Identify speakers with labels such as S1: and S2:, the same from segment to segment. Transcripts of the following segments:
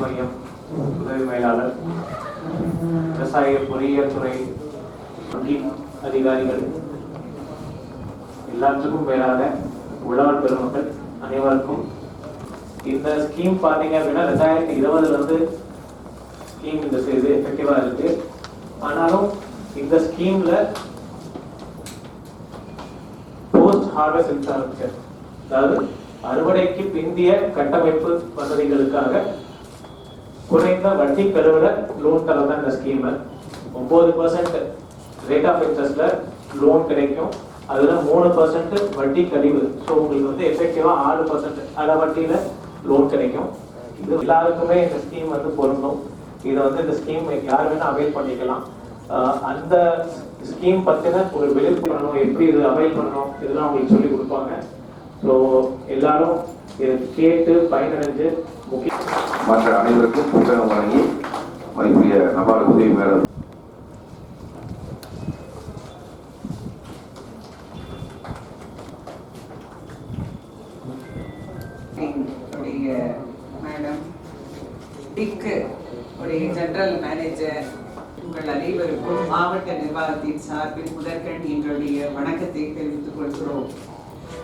S1: மையம் உதவி மேலாளர் விவசாய பொறியியல் துறை அதிகாரிகள் எல்லாத்துக்கும் மேலாக உழவர் பெருமக்கள் அனைவருக்கும் இந்த ஸ்கீம் பார்த்தீங்க அப்படின்னா ரெண்டாயிரத்தி இருபதுல இருந்து ஸ்கீம் இந்த இது எஃபெக்டிவா இருக்கு. ஆனாலும் இந்த ஸ்கீம்ல போஸ்ட் ஹார்வெஸ்ட் இன்ஃப்ராஸ்ட்ரக்சர் அதாவது அறுவடைக்கு பிந்திய கட்டமைப்பு வசதிகளுக்காக குறைந்த வட்டி பெறுவில லோன் தரதான் இந்த ஸ்கீம் ஒன்பது பர்சன்ட் ரேட் ஆஃப் இன்ட்ரெஸ்ட்ல லோன் கிடைக்கும். அதுல மூணு பர்சன்ட் வட்டி கழிவு. ஸோ உங்களுக்கு வந்து எஃபெக்டிவா ஆறு பர்சன்ட் அரை வட்டியில லோன் கிடைக்கும். இது எல்லாருக்குமே இந்த ஸ்கீம் வந்து பொருந்தும். இதை வந்து இந்த ஸ்கீம் யார் வேணா அவைல் பண்ணிக்கலாம். அந்த ஸ்கீம் பத்தின ஒரு விழிப்புணர்வு எப்படி இது அவைல் பண்ணணும் இதெல்லாம் உங்களுக்கு சொல்லி கொடுப்பாங்க. ஸோ எல்லாரும் இதை கேட்டு பயனடைஞ்சு முக்கிய
S2: மற்ற அனைவருக்கும் புத்தகம் வழங்கி மதிப்புரிய நபார்டு உதவி மேலர்
S3: மேடம் டிக்கு உடைய ஜெனரல் மேனேஜர் உங்கள் அனைவருக்கும் மாவட்ட நிர்வாகத்தின் சார்பில் முதற்கண் எங்களுடைய வணக்கத்தை தெரிவித்துக் கொள்கிறோம்.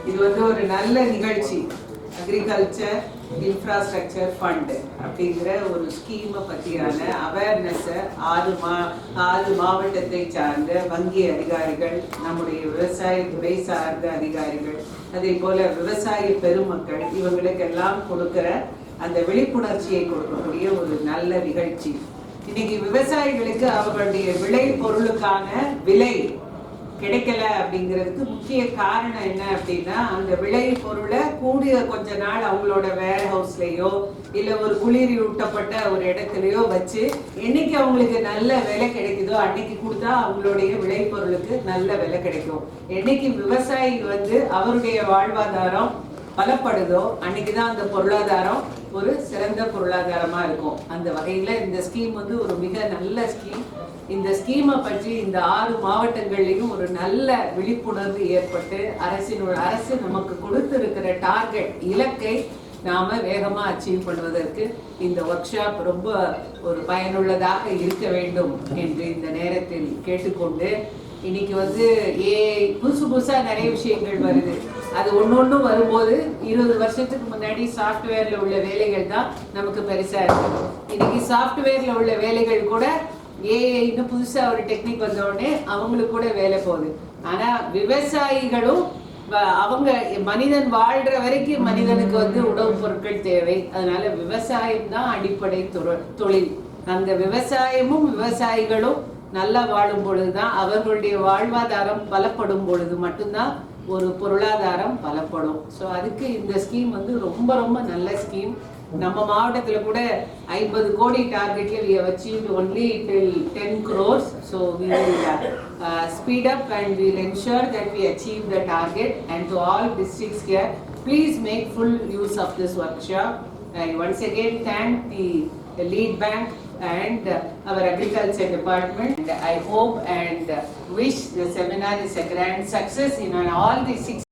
S3: இது வந்து ஒரு நல்ல நிகழ்ச்சி. அக்ரிகல்ச்சர் இன்ஃப்ராஸ்ட்ரக்சர் ஃபண்டு அப்படிங்கிற ஒரு ஸ்கீமை பற்றியான அவேர்னஸை ஆறு மா ஆறு மாவட்டத்தை சார்ந்த வங்கி அதிகாரிகள் நம்முடைய விவசாய துறை சார்ந்த அதிகாரிகள் அதே போல் விவசாய பெருமக்கள் இவங்களுக்கெல்லாம் கொடுக்குற அந்த விழிப்புணர்ச்சியை கொடுக்கக்கூடிய ஒரு நல்ல நிகழ்ச்சி. இன்னைக்கு விவசாயிகளுக்கு அவர்களுடைய விளை பொருளுக்கான விலை கிடைக்கல அப்படிங்கிறதுக்கு முக்கிய காரணம் என்ன அப்படின்னா அந்த விளை பொருளை கூடிய கொஞ்ச நாள் அவங்களோட வேர் ஹவுஸ்லயோ இல்ல ஒரு குளிரூட்டப்பட்ட ஒரு இடத்துலயோ வச்சு என்னைக்கு அவங்களுக்கு நல்ல விலை கிடைக்குதோ அன்னைக்கு கொடுத்தா அவங்களுடைய விளை பொருளுக்கு நல்ல விலை கிடைக்கும். என்னைக்கு விவசாயி வந்து அவருடைய வாழ்வாதாரம் பலப்படுதோ அன்னைக்கு தான் அந்த பொருளாதாரம் ஒரு சிறந்த பொருளாதாரமா இருக்கும். அந்த வகையில இந்த ஸ்கீம் வந்து ஒரு மிக நல்ல ஸ்கீம் இந்த ஸ்கீமை பற்றி இந்த ஆறு மாவட்டங்கள்லையும் ஒரு நல்ல விழிப்புணர்வு ஏற்பட்டு அரசினோட அரசு நமக்கு கொடுத்திருக்கிற டார்கெட் இலக்கை நாம வேகமா அச்சீவ் பண்ணுவதற்கு இந்த ஒர்க் ஷாப் ரொம்ப ஒரு பயனுள்ளதாக இருக்க வேண்டும் என்று இந்த நேரத்தில் கேட்டுக்கொண்டு இன்னைக்கு வந்து ஏ புதுசு புதுசா நிறைய விஷயங்கள் வருது. அது ஒண்ணு ஒண்ணு வரும்போது இருபது வருஷத்துக்கு முன்னாடி சாஃப்ட்வேர்ல உள்ள வேலைகள் தான் நமக்கு பெருசா இருக்கு. இன்னைக்கு சாஃப்ட்வேர்ல உள்ள வேலைகள் கூட ஏஐ இன்னும் புதுசா ஒரு டெக்னிக் வந்த உடனே அவங்களுக்கு கூட வேலை போகுது. ஆனா விவசாயிகளும் அவங்க மனிதன் வாழ்ற வரைக்கும் மனிதனுக்கு வந்து உணவுப் பொருட்கள் தேவை. அதனால விவசாயம் தான் அடிப்படை தொழில். அந்த விவசாயமும் விவசாயிகளும் நல்லா வாழும் பொழுதுதான் அவர்களுடைய வாழ்வாதாரம் பலப்படும் பொழுது மட்டும்தான் ஒரு பொருளாதாரம் பலப்படும் ஸோ அதுக்கு இந்த ஸ்கீம் வந்து ரொம்ப ரொம்ப நல்ல ஸ்கீம் நம்ம மாவட்டத்தில் கூட ஐம்பது கோடி டார்கெட்ல we achieve only till ten crores so we will speed up and will ensure that we achieve the target and to all districts care please make full use of this workshop once again thank the lead bank and our agriculture department. I hope and wish the seminar is a grand success in all the six